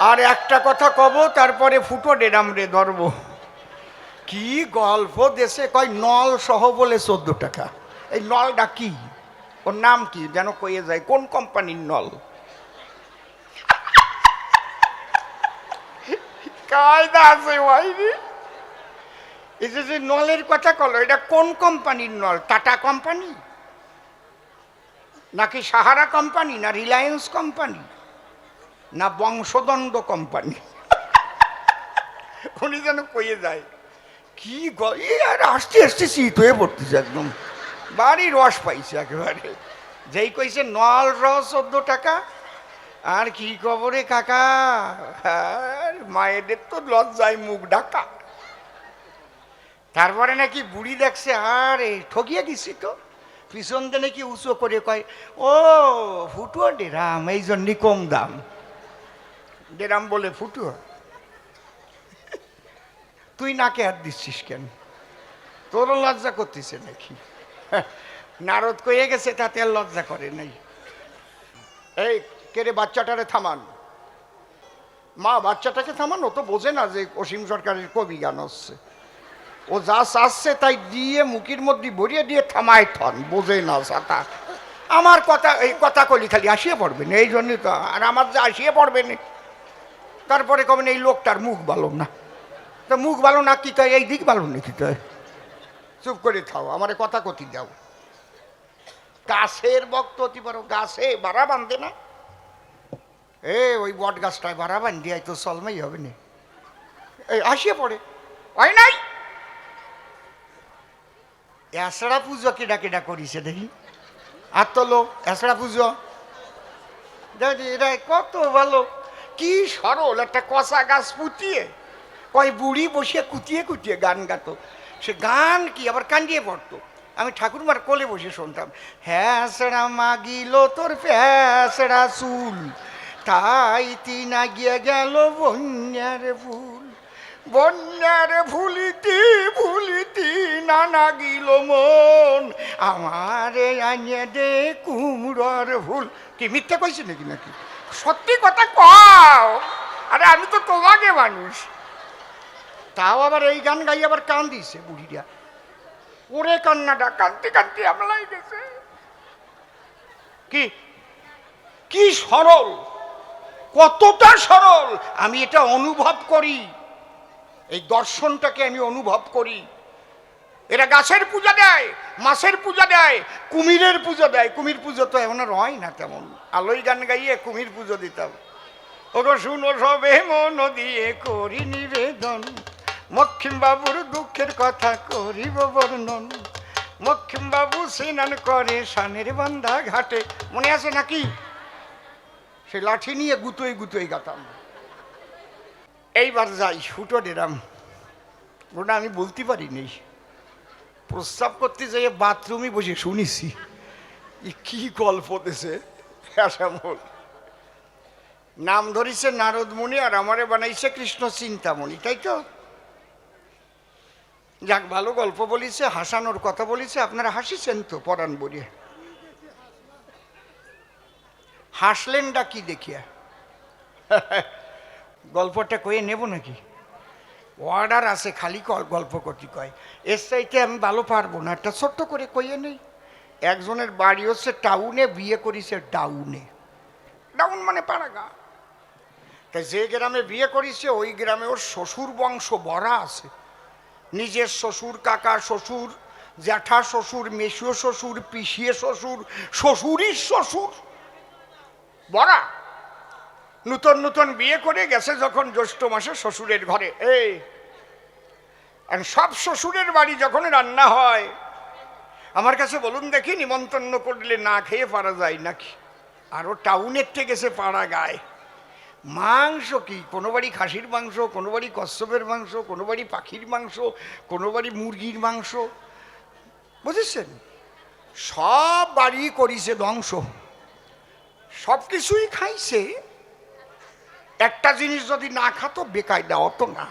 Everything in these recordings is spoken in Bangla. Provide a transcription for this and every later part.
আর একটা কথা কব, তারপরে ফুটো ডেরাম রে ধরব। কি গল্প দেশে কয় নল সহ বলে চোদ্দ টাকা। এই নলটা কি? ওর নাম কি যেন কয়ে যায়? কোন কোম্পানির নল? কায়দা আছে ভাইরি। এই যে নলের কথা কলো, এটা কোন কোম্পানির নল? টাটা কোম্পানি? নাকি সাহারা কোম্পানি না রিলায়েন্স কোম্পানি? না বংশদণ্ড কোম্পানি উনি যেন কয়ে যায়, কি আর আসতে আসতে শীত হয়ে পড়তেছে একদম। বাড়ি রস পাইছে একেবারে। যেই কইছে, নল রস চোদ্দ টাকা, আর কি খবরে কাকা? মায়েদের তো লজ্জায় মুখ ডাকা তারপরে নাকি বুড়ি দেখছে, আরে, ঠকিয়ে দিছি তো। পিছন দিয়ে নাকি উঁচু করে কয়, ও ফুটুয়া ডেরাম এই জন্যই কম দাম। ডেরাম বলে ফুটুয়া তুই নাকে হাত দিচ্ছিস কেন? তোরও লজ্জা করতেছে নাকি? নারদ কয়ে গেছে তাতে আর লজ্জা করে নাই। এই কেরে বাচ্চাটারে থামান? মা বাচ্চাটাকে থামান, ও তো বোঝে না যে অসীম সরকারের কবি গান হচ্ছে। ও যা চাচ্ছে তাই দিয়ে মুখের মধ্যে ভরিয়ে দিয়ে থামায় থন, বোঝে না সাতা। আমার কথা, এই কথা কলি খালি আসিয়ে পড়বেন এই জন্যই তো। আর আমার যে আসিয়ে পড়বেন তারপরে কবেন এই লোকটার মুখ ভালো না। তা মুখ ভালো না কি তাই? এই দিক ভালো নাকি তাই? চুপ করে থাও, আমার কথা কতি দাও। গাছের বক্ত অতি পারো গাছে বাড়া বাঁধে না। এ, ওই বট গাছটায় বাড়া বান্ধি তো চলমাই হবে না। এই, আসিয়ে পড়ে। হয় নাই! এসড়া পুজো কেডা কেডা করিছে দেখি? আর তো লোক এসড়া পুজো? এটা কত ভালো। কি সরল, একটা কষা গাছ পুতিয়ে, কয় বুড়ি বসিয়ে কুতিয়ে কুতিয়ে গান গাতো। সে গান কি, আবার কান্দিয়ে পড়তো। আমি ঠাকুরমার কোলে বসে শুনতাম হ্যাঁসড়া মাগিল তোর ফ্যাসড়া চুল, তাই তিনা গিয়ে গেল বন্যার ফুল। বন্যার ভুলিতি ভুলিতি নানা গিল মন, আমারে আনিয়ে দে কুমড়োর ভুল কি মিথ্যে কইছি নাকি নাকি? সত্যি কথা কও। আরে, আমি তো তোমাকে মানুষ। তাও আবার এই গান গাই আবার কান দিছে বুড়িটা। ওরে কান্নাটা কানতে কানতে আমলাই গেছে। কি? কি সরল? কতটা সরল? আমি এটা অনুভব করি। এই দর্শনটাকে আমি অনুভব করি। এরা গাছের পূজা দেয়, মাছের পূজা দেয়, কুমিরের পুজো দেয়। কুমির পুজো তো এমন হয় না তেমন। আলোই গান গাইয়ে কুমির পুজো দিতাম ওগো শুনো সবে মন দিয়ে করি নিবেদন। মক্ষিম বাবুর দুঃখের কথা করিব বর্ণন। মক্ষিম বাবু স্নান করে সানের বান্ধা ঘাটে। মনে আছে নাকি? সে লাঠি নিয়ে গুতোই গুতোই গাতাম। এইবার যাই ফুটো ডেরাম। ওটা আমি বলতে পারি নেই প্রস্তাব করতে যাই বাথরুমে বসে শুনেছি। কি গল্প দেশে? শ্যামল। নাম ধরিছে নারদমণি আর আমারে বানাইছে কৃষ্ণ চিন্তামণি, তাই তো? যাক, ভালো গল্প বলিছে, হাসানোর কথা বলিছে, আপনারা হাসিছেন তো, পরাণ বলিয়ে। হাসলেন ডা কি দেখিয়া? গল্পটা কয়ে নেব নাকি? অর্ডার আছে, খালি গল্প করতে কয়। এর চাইতে আমি ভালো পারব না। একটা ছোট্ট করে কইয়ে নেই। একজনের বাড়ি হচ্ছে টাউনে বিয়ে করিছে ডাউনে ডাউন মানে পাড়াগা তাই যে গ্রামে বিয়ে করিছে, ওই গ্রামে ওর শ্বশুর বংশ বড়া আছে। নিজের শ্বশুর কাকা শ্বশুর জ্যাঠা শ্বশুর মেসুও শ্বশুর পিসিয়ে শ্বশুর শ্বশুরই শ্বশুর। বড়া। নূতন নূতন বিয়ে করে গেছে যখন জ্যৈষ্ঠ মাসে শ্বশুরের ঘরে। এই সব শ্বশুরের বাড়ি যখন রান্না হয়, আমার কাছে বলুন দেখি, নিমন্ত্রণ করলে না খেয়ে পারা যায় নাকি? আরও টাউনের থেকে গেছে পাড়া গায়। মাংস কি? কোনো বাড়ি খাসির মাংস, কোনো বাড়ি কচ্ছপের মাংস, কোনো বাড়ি পাখির মাংস, কোনো বাড়ি মুরগির মাংস। বুঝেছেন? সব বাড়ি করিছে ধ্বংস। সব কিছুই খাইছে। একটা জিনিস যদি না খাতো, বেকায়দা অত না।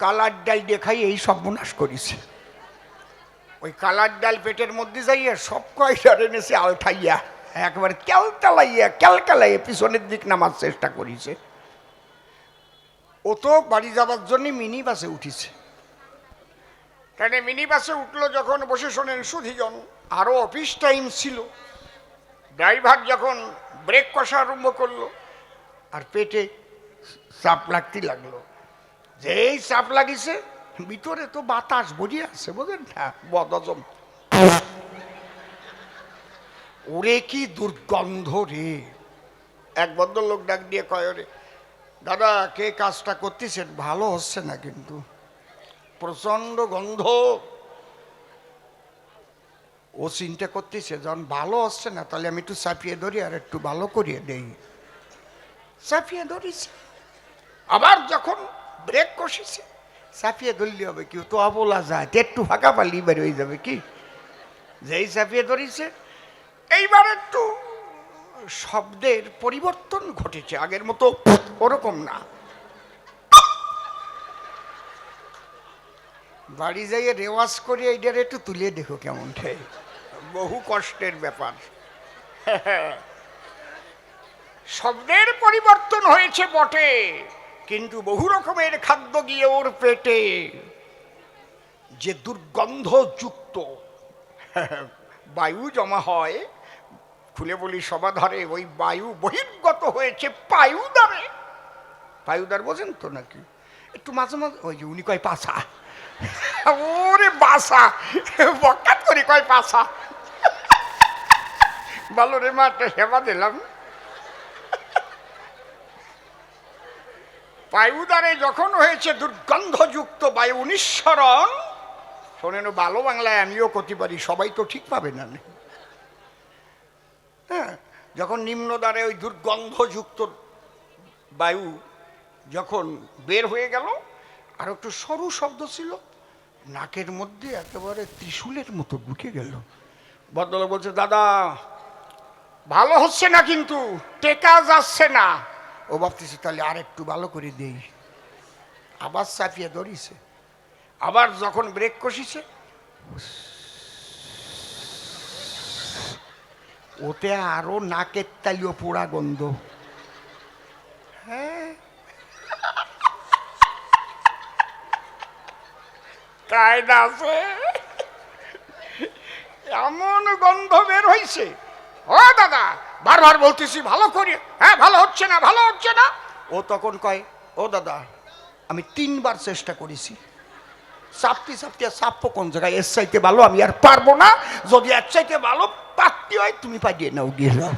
কালার ডাল দেখাই এই সব সর্বনাশ করেছে। ওই কালার ডাল পেটের মধ্যে যাইয়া সব কয়টার এনেছে আলঠাইয়া একবার ক্যালতালাইয়া ক্যালকালাইয়া, পিছনের দিক নামার চেষ্টা করেছে। ও তো বাড়ি যাবার জন্য মিনি বাসে উঠিছে। কেন মিনি বাসে উঠল যখন বসে শোনেন সুধিজন আরও অফিস টাইম ছিল। ড্রাইভার যখন ব্রেক কষা আরম্ভ করল আর পেটে চাপ লাগতে লাগল। যেই চাপ লাগিছে, ভিতরে তো বাতাস বজিয়ে আছে, বোঝেন? না বদজম ওরে কি দুর্গন্ধ রে। এক ভদ্রলোক ডাক দিয়ে কয় রে দাদা, কে কাজটা করতেছেন? ভালো হচ্ছে না কিন্তু। প্রচণ্ড গন্ধ। ও চিন্তা করতেছে, যখন ভালো হচ্ছে না, তাহলে আমি একটু চাপিয়ে ধরি আর একটু ভালো করিয়ে দেই। চাপিয়ে ধরিছে। আবার যখন ব্রেক কষেছে চাপিয়ে ধরলে হবে কি? তো অবলা যায় একটু ফাঁকা পালি বের হয়ে যাবে কি? যেই চাপিয়ে ধরিছে, এইবার একটু শব্দের পরিবর্তন ঘটেছে, আগের মতো ওরকম না। বাড়ি যাইয়ে রেওয়াজ করে এইটার একটু তুলে দেখো কেমন বহু কষ্টের ব্যাপার। শব্দের পরিবর্তন হয়েছে বটে, কিন্তু বহু রকমের খাদ্য গিয়ে ওর পেটে। যে দুর্গন্ধযুক্ত বায়ু জমা হয়, খুলে বলি সমাধারে ওই বায়ু বহির্গত হয়েছে পায়ুদারে। পায়ুদার বোঝেন তো নাকি? একটু মাঝে মাঝে, ওই উনি কয় পাশা ওরে বাসা বকাত করে কয় পাশা ভালো রে মা একটা সেবা দিলাম। বায়ুদারে যখন হয়েছে দুর্গন্ধযুক্ত বায়ু নিঃসরণ, শোনেন ভালো বাংলায় আমিও করতে পারি, সবাই তো ঠিক পাবে না। হ্যাঁ যখন নিম্নদ্বারে ওই দুর্গন্ধযুক্ত বায়ু যখন বের হয়ে গেল, আর একটু সরু শব্দ ছিল, নাকের মধ্যে একেবারে ত্রিশূলের মতো ঢুকে গেল। ভদ্রলোক বলছে, দাদা, ভালো হচ্ছে না কিন্তু, টেকা যাচ্ছে না। ও ভাবতেছে, তাহলে আর একটু ভালো করে দেই। আবার চাপিয়ে ধরিছে। আবার যখন ব্রেক কষিছে, ওতে আরও নাকের তালিও পোড়া গন্ধ। হ্যাঁ। কায়দা আছে? এমন গন্ধ বের হয়েছে ও দাদা, বারবার বলতেছি, ভালো করি হ্যাঁ ভালো হচ্ছে না, ভালো হচ্ছে না? ও তখন কয়, ও দাদা, আমি তিনবার চেষ্টা করেছি। সাপটি সাপটি, আর সাপ কোন জায়গায়? এর চাইতে ভালো আমি আর পারব না। যদি এর চাইতে ভালো পাত্তি হয়, তুমি পাঠিয়ে নাও, গিয়ে যাও